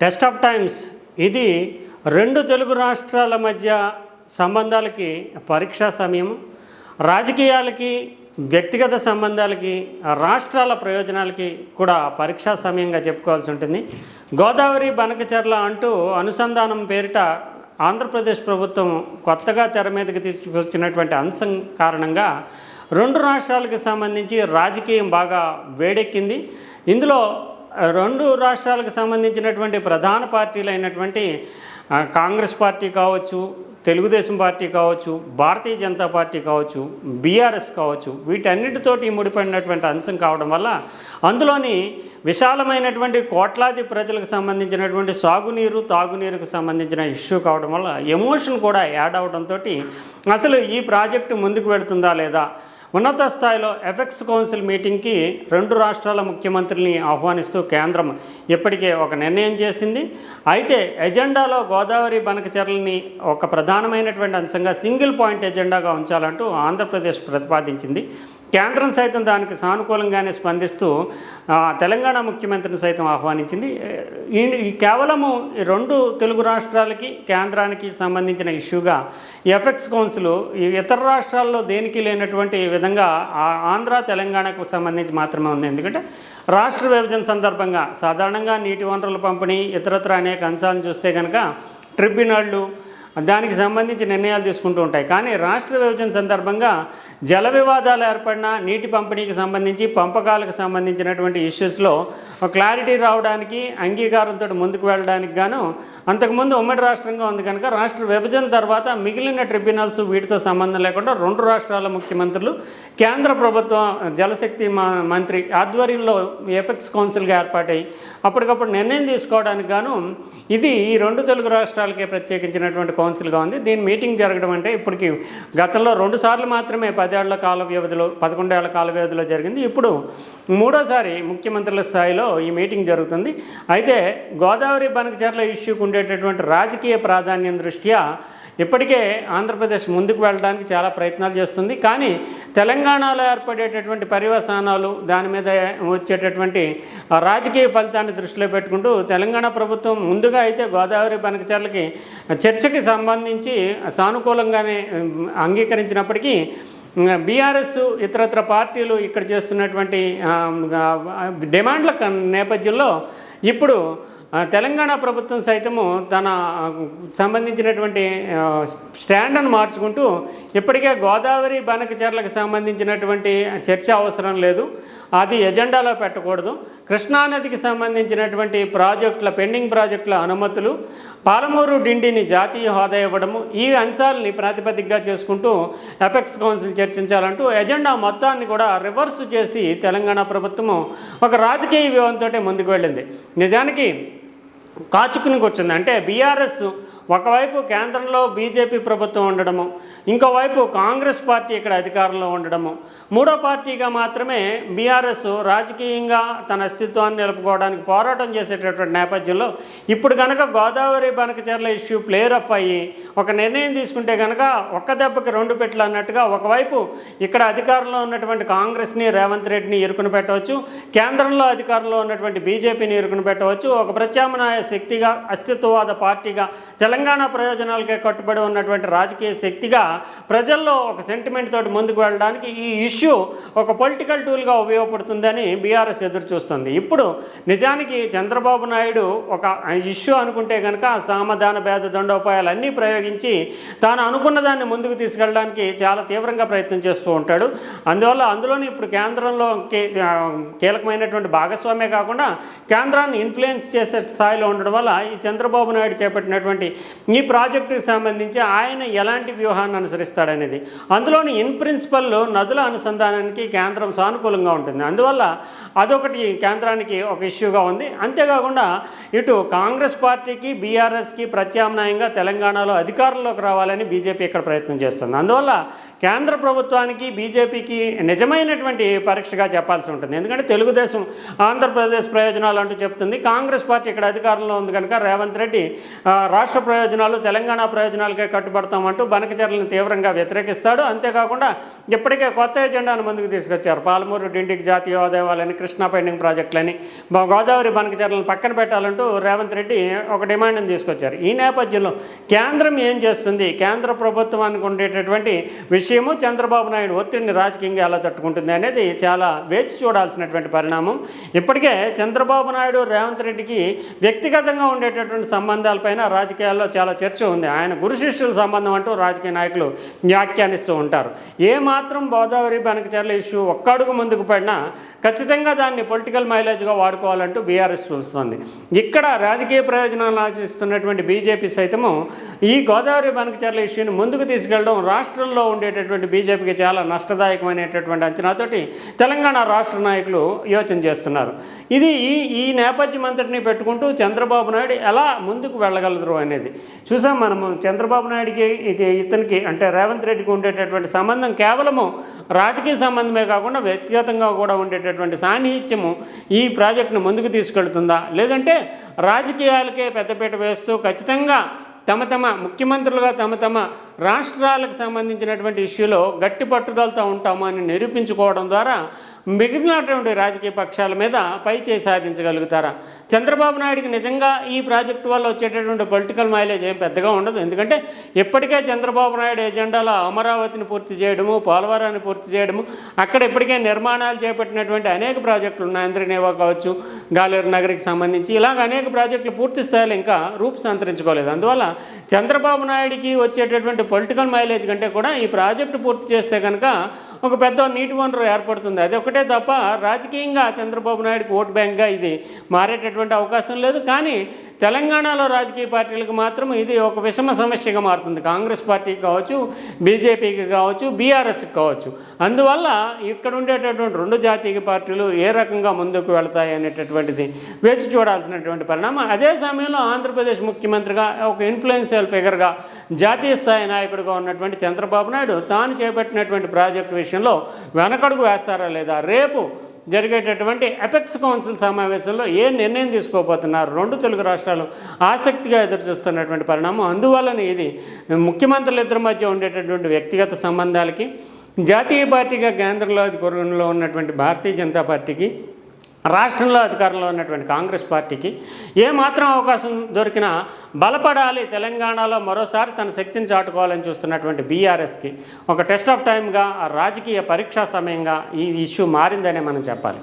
Test of times. ఇది రెండు తెలుగు రాష్ట్రాల మధ్య సంబంధాలకి పరీక్షా సమయం రాజకీయాలకి వ్యక్తిగత సంబంధాలకి రాష్ట్రాల ప్రయోజనాలకి కూడా పరీక్షా సమయంగా చెప్పుకోవాల్సి ఉంటుంది. గోదావరి బనకచర్ల అంటూ అనుసంధానం పేరిట ఆంధ్రప్రదేశ్ ప్రభుత్వం కొత్తగా తెర మీదకి తీసుకొచ్చినటువంటి అంశం కారణంగా రెండు రాష్ట్రాలకు సంబంధించి రాజకీయం బాగా వేడెక్కింది. ఇందులో రెండు రాష్ట్రాలకు సంబంధించినటువంటి ప్రధాన పార్టీలు అయినటువంటి కాంగ్రెస్ పార్టీ కావచ్చు తెలుగుదేశం పార్టీ కావచ్చు భారతీయ జనతా పార్టీ కావచ్చు బీఆర్ఎస్ కావచ్చు వీటన్నిటితోటి ముడిపడినటువంటి అంశం కావడం వల్ల అందులోని విశాలమైనటువంటి కోట్లాది ప్రజలకు సంబంధించినటువంటి సాగునీరు తాగునీరుకు సంబంధించిన ఇష్యూ కావడం వల్ల ఎమోషన్ కూడా యాడ్ అవడంతో అసలు ఈ ప్రాజెక్టు ముందుకు వెళుతుందా లేదా ఉన్నత స్థాయిలో ఎఫెక్స్ కౌన్సిల్ మీటింగ్కి రెండు రాష్ట్రాల ముఖ్యమంత్రిని ఆహ్వానిస్తూ కేంద్రం ఇప్పటికే ఒక నిర్ణయం చేసింది. అయితే ఎజెండాలో గోదావరి బనకచర్లని ఒక ప్రధానమైనటువంటి అంశంగా సింగిల్ పాయింట్ ఎజెండాగా ఉంచాలంటూ ఆంధ్రప్రదేశ్ ప్రతిపాదించింది. కేంద్రం సైతం దానికి సానుకూలంగానే స్పందిస్తూ తెలంగాణ ముఖ్యమంత్రిని సైతం ఆహ్వానించింది. ఈ ఈ కేవలము ఈ రెండు తెలుగు రాష్ట్రాలకి కేంద్రానికి సంబంధించిన ఇష్యూగా ఎఫెక్స్ కౌన్సిల్ ఇతర రాష్ట్రాల్లో దేనికి లేనటువంటి విధంగా ఆ ఆంధ్ర తెలంగాణకు సంబంధించి మాత్రమే ఉంది. ఎందుకంటే రాష్ట్ర విభజన సందర్భంగా సాధారణంగా నీటి వనరుల పంపిణీ ఇతరత్ర అనేక అంశాలను చూస్తే కనుక ట్రిబ్యునళ్ళు దానికి సంబంధించి నిర్ణయాలు తీసుకుంటూ ఉంటాయి. కానీ రాష్ట్ర విభజన సందర్భంగా జల వివాదాలు ఏర్పడిన నీటి పంపిణీకి సంబంధించి పంపకాలకు సంబంధించినటువంటి ఇష్యూస్లో ఒక క్లారిటీ రావడానికి అంగీకారంతో ముందుకు వెళ్ళడానికి గాను అంతకుముందు ఉమ్మడి రాష్ట్రంగా ఉంది కనుక రాష్ట్ర విభజన తర్వాత మిగిలిన ట్రిబ్యునల్స్ వీటితో సంబంధం లేకుండా రెండు రాష్ట్రాల ముఖ్యమంత్రులు కేంద్ర ప్రభుత్వం జలశక్తి మంత్రి ఆధ్వర్యంలో ఎపెక్స్ కౌన్సిల్గా ఏర్పాటై అప్పటికప్పుడు నిర్ణయం తీసుకోవడానికి గాను ఇది ఈ రెండు తెలుగు రాష్ట్రాలకే ప్రత్యేకించినటువంటి కౌన్సిల్గా ఉంది. దీని మీటింగ్ జరగడం అంటే ఇప్పటికి గతంలో రెండుసార్లు మాత్రమే పదేళ్ళ కాల వ్యవధిలో పదకొండేళ్ళ కాల వ్యవధిలో జరిగింది. ఇప్పుడు మూడోసారి ముఖ్యమంత్రుల స్థాయిలో ఈ మీటింగ్ జరుగుతుంది. అయితే గోదావరి బనకచర్ల ఇష్యూకి ఉండేటటువంటి రాజకీయ ప్రాధాన్యం దృష్ట్యా ఇప్పటికే ఆంధ్రప్రదేశ్ ముందుకు వెళ్ళడానికి చాలా ప్రయత్నాలు చేస్తుంది. కానీ తెలంగాణలో ఏర్పడేటటువంటి పర్యవసానాలు దాని మీద వచ్చేటటువంటి రాజకీయ ఫలితాన్ని దృష్టిలో పెట్టుకుంటూ తెలంగాణ ప్రభుత్వం ముందుగా అయితే గోదావరి బనకచర్లకి చర్చకి సంబంధించి సానుకూలంగానే అంగీకరించినప్పటికీ బీఆర్ఎస్ ఇతరత్ర పార్టీలు ఇక్కడ చేస్తున్నటువంటి డిమాండ్ల క- నేపథ్యంలో ఇప్పుడు తెలంగాణ ప్రభుత్వం సైతము తన సంబంధించినటువంటి స్టాండ్ను మార్చుకుంటూ ఇప్పటికే గోదావరి బనకచర్లకు సంబంధించినటువంటి చర్చ అవసరం లేదు. అది ఎజెండాలో పెట్టకూడదు. కృష్ణానదికి సంబంధించినటువంటి ప్రాజెక్టుల పెండింగ్ ప్రాజెక్టుల అనుమతులు పాలమూరు డిండిని జాతీయ హోదా ఇవ్వడము ఈ అంశాలని ప్రాతిపదికగా చేసుకుంటూ ఎపెక్స్ కౌన్సిల్ చర్చించాలంటూ ఎజెండా మొత్తాన్ని కూడా రివర్స్ చేసి తెలంగాణ ప్రభుత్వము ఒక రాజకీయ వ్యూహంతో ముందుకు వెళ్ళింది. నిజానికి కాచుకుని వచ్చింది అంటే బీఆర్ఎస్ ఒకవైపు కేంద్రంలో బీజేపీ ప్రభుత్వం ఉండడము ఇంకోవైపు కాంగ్రెస్ పార్టీ ఇక్కడ అధికారంలో ఉండడము. మూడో పార్టీగా మాత్రమే బీఆర్ఎస్ రాజకీయంగా తన అస్తిత్వాన్ని నిలుపుకోవడానికి పోరాటం చేసేటటువంటి నేపథ్యంలో ఇప్పుడు కనుక Godavari Banakacherla issue flare up అయ్యి ఒక నిర్ణయం తీసుకుంటే కనుక ఒక్క దెబ్బకి రెండు పెట్లు అన్నట్టుగా ఒకవైపు ఇక్కడ అధికారంలో ఉన్నటువంటి కాంగ్రెస్ని రేవంత్ రెడ్డిని ఇరుకుని పెట్టవచ్చు కేంద్రంలో అధికారంలో ఉన్నటువంటి బీజేపీని ఇరుకుని పెట్టవచ్చు ఒక ప్రత్యామ్నాయ శక్తిగా అస్తిత్వవాద పార్టీగా తెలంగాణ తెలంగాణ ప్రయోజనాలకే కట్టుబడి ఉన్నటువంటి రాజకీయ శక్తిగా ప్రజల్లో ఒక సెంటిమెంట్ తోటి ముందుకు వెళ్ళడానికి ఈ ఇష్యూ ఒక పొలిటికల్ టూల్గా ఉపయోగపడుతుందని బీఆర్ఎస్ ఎదురు చూస్తుంది. ఇప్పుడు నిజానికి చంద్రబాబు నాయుడు ఒక ఇష్యూ అనుకుంటే కనుక సామధాన భేద దండోపాయాలు అన్నీ ప్రయోగించి తాను అనుకున్న దాన్ని ముందుకు తీసుకెళ్ళడానికి చాలా తీవ్రంగా ప్రయత్నం చేస్తూ ఉంటాడు. అందువల్ల అందులోనే ఇప్పుడు కేంద్రంలో కే- కీలకమైనటువంటి భాగస్వామే కాకుండా కేంద్రాన్ని ఇన్ఫ్లుయెన్స్ చేసే స్థాయిలో ఉండడం వల్ల ఈ చంద్రబాబు నాయుడు చేపట్టినటువంటి ఈ ప్రాజెక్టుకి సంబంధించి ఆయన ఎలాంటి వ్యూహాన్ని అనుసరిస్తాడనేది. అందులోని ఇన్ ప్రిన్సిపల్ నదుల అనుసంధానానికి కేంద్రం సానుకూలంగా ఉంటుంది. అందువల్ల అదొకటి కేంద్రానికి ఒక ఇష్యూగా ఉంది. అంతేకాకుండా ఇటు కాంగ్రెస్ పార్టీకి బీఆర్ఎస్కి ప్రత్యామ్నాయంగా తెలంగాణలో అధికారంలోకి రావాలని బీజేపీ ఇక్కడ ప్రయత్నం చేస్తుంది. అందువల్ల కేంద్ర ప్రభుత్వానికి బీజేపీకి నిజమైనటువంటి పరీక్షగా చెప్పాల్సి ఉంటుంది. ఎందుకంటే తెలుగుదేశం ఆంధ్రప్రదేశ్ ప్రయోజనాలు అంటూ చెప్తుంది. కాంగ్రెస్ పార్టీ ఇక్కడ అధికారంలో ఉంది కనుక రేవంత్ రెడ్డి రాష్ట్ర ప్రయోజనాలు తెలంగాణ ప్రయోజనాలకే కట్టుబడతామంటూ బనకచర్లను తీవ్రంగా వ్యతిరేకిస్తాడు. అంతేకాకుండా ఇప్పటికే కొత్త ఎజెండాను ముందుకు తీసుకొచ్చారు. పాలమూరు డింటికి జాతీయ హోదావాలని కృష్ణా పెండింగ్ ప్రాజెక్టులని గోదావరి బనకచర్లను పక్కన పెట్టాలంటూ రేవంత్ రెడ్డి ఒక డిమాండ్ని తీసుకొచ్చారు. ఈ నేపథ్యంలో కేంద్రం ఏం చేస్తుంది? కేంద్ర ప్రభుత్వానికి ఉండేటటువంటి విషయము చంద్రబాబు నాయుడు ఒత్తిడిని రాజకీయంగా ఎలా తట్టుకుంటుంది అనేది చాలా వేచి చూడాల్సినటువంటి పరిణామం. ఇప్పటికే చంద్రబాబు నాయుడు రేవంత్ రెడ్డికి వ్యక్తిగతంగా ఉండేటటువంటి సంబంధాలపైన రాజకీయాలు రాజకీయాల్లో చాలా చర్చ ఉంది. ఆయన గురు శిష్యుల సంబంధం అంటూ రాజకీయ నాయకులు వ్యాఖ్యానిస్తూ ఉంటారు. ఏ మాత్రం గోదావరి బనకచర్ల ఇష్యూ ఒక్కడుగు ముందుకు పడినా ఖచ్చితంగా దాన్ని పొలిటికల్ మైలేజ్గా వాడుకోవాలంటూ బీఆర్ఎస్ చూస్తుంది. ఇక్కడ రాజకీయ ప్రయోజనాలు ఆశిస్తున్నటువంటి బీజేపీ సైతము ఈ గోదావరి బనకచర్ల ఇష్యూని ముందుకు తీసుకెళ్ళడం రాష్ట్రంలో ఉండేటటువంటి బీజేపీకి చాలా నష్టదాయకమైనటువంటి అంచనాతోటి తెలంగాణ రాష్ట్ర నాయకులు యోచన చేస్తున్నారు. ఇది ఈ ఈ నేపథ్యం అంతటిని పెట్టుకుంటూ చంద్రబాబు నాయుడు ఎలా ముందుకు వెళ్ళగలరు అనేది చూసాం మనము చంద్రబాబు నాయుడికి ఇది ఇతనికి అంటే రేవంత్ రెడ్డికి ఉండేటటువంటి సంబంధం కేవలము రాజకీయ సంబంధమే కాకుండా వ్యక్తిగతంగా కూడా ఉండేటటువంటి సాన్నిహిత్యము ఈ ప్రాజెక్టును ముందుకు తీసుకెళ్తుందా? లేదంటే రాజకీయాలకే పెద్దపీట వేస్తూ ఖచ్చితంగా తమ తమ ముఖ్యమంత్రులుగా తమ తమ రాష్ట్రాలకు సంబంధించినటువంటి ఇష్యూలో గట్టి పట్టుదలతో ఉంటామని నిరూపించుకోవడం ద్వారా మిగిలినటువంటి రాజకీయ పక్షాల మీద పై చేయి సాధించగలుగుతారా? చంద్రబాబు నాయుడికి నిజంగా ఈ ప్రాజెక్టు వల్ల వచ్చేటటువంటి పొలిటికల్ మైలేజ్ ఏం పెద్దగా ఉండదు. ఎందుకంటే ఇప్పటికే చంద్రబాబు నాయుడు ఎజెండాలో అమరావతిని పూర్తి చేయడము పోలవరాన్ని పూర్తి చేయడము అక్కడ ఇప్పటికే నిర్మాణాలు చేపట్టినటువంటి అనేక ప్రాజెక్టులు ఉన్నాయి. ఆంధ్రనేవా కావచ్చు గాలేరు నగరికి సంబంధించి ఇలాగ అనేక ప్రాజెక్టులు పూర్తి స్థాయిలో ఇంకా రూపు సంతరించుకోలేదు. అందువల్ల చంద్రబాబు నాయుడికి వచ్చేటటువంటి పొలిటికల్ మైలేజ్ కంటే కూడా ఈ ప్రాజెక్టు పూర్తి చేస్తే కనుక ఒక పెద్ద నీటి వనరు ఏర్పడుతుంది. అది ఒకటే తప్ప రాజకీయంగా చంద్రబాబు నాయుడికి ఓట్ బ్యాంక్గా ఇది మారేటటువంటి అవకాశం లేదు. కానీ తెలంగాణలో రాజకీయ పార్టీలకు మాత్రం ఇది ఒక విషమ సమస్యగా మారుతుంది. కాంగ్రెస్ పార్టీకి కావచ్చు బీజేపీకి కావచ్చు బీఆర్ఎస్కి కావచ్చు. అందువల్ల ఇక్కడ ఉండేటటువంటి రెండు జాతీయ పార్టీలు ఏ రకంగా ముందుకు వెళతాయి అనేటటువంటిది వేచి చూడాల్సినటువంటి పరిణామం. అదే సమయంలో ఆంధ్రప్రదేశ్ ముఖ్యమంత్రిగా ఒక ఇన్ఫ్లుయెన్షియల్ ఫిగర్గా జాతీయ స్థాయి నాయకుడిగా ఉన్నటువంటి చంద్రబాబు నాయుడు తాను చేపట్టినటువంటి ప్రాజెక్టు విషయంలో వెనకడుగు వేస్తారా లేదా? రేపు జరిగేటటువంటి అపెక్స్ కౌన్సిల్ సమావేశంలో ఏ నిర్ణయం తీసుకోబోతున్నారు? రెండు తెలుగు రాష్ట్రాలు ఆసక్తిగా ఎదురుచూస్తున్నటువంటి పరిణామం. అందువలన ఇది ముఖ్యమంత్రుల ఇద్దరి మధ్య ఉండేటటువంటి వ్యక్తిగత సంబంధాలకి జాతీయ పార్టీగా కేంద్రంలో అధికారంలో ఉన్నటువంటి భారతీయ జనతా పార్టీకి రాష్ట్రంలో అధికారంలో ఉన్నటువంటి కాంగ్రెస్ పార్టీకి ఏమాత్రం అవకాశం దొరికినా బలపడాలి తెలంగాణలో మరోసారి తన శక్తిని చాటుకోవాలని చూస్తున్నటువంటి బీఆర్ఎస్కి ఒక టెస్ట్ ఆఫ్ టైమ్గా రాజకీయ పరీక్షా సమయంగా ఈ ఇష్యూ మారిందనే మనం చెప్పాలి.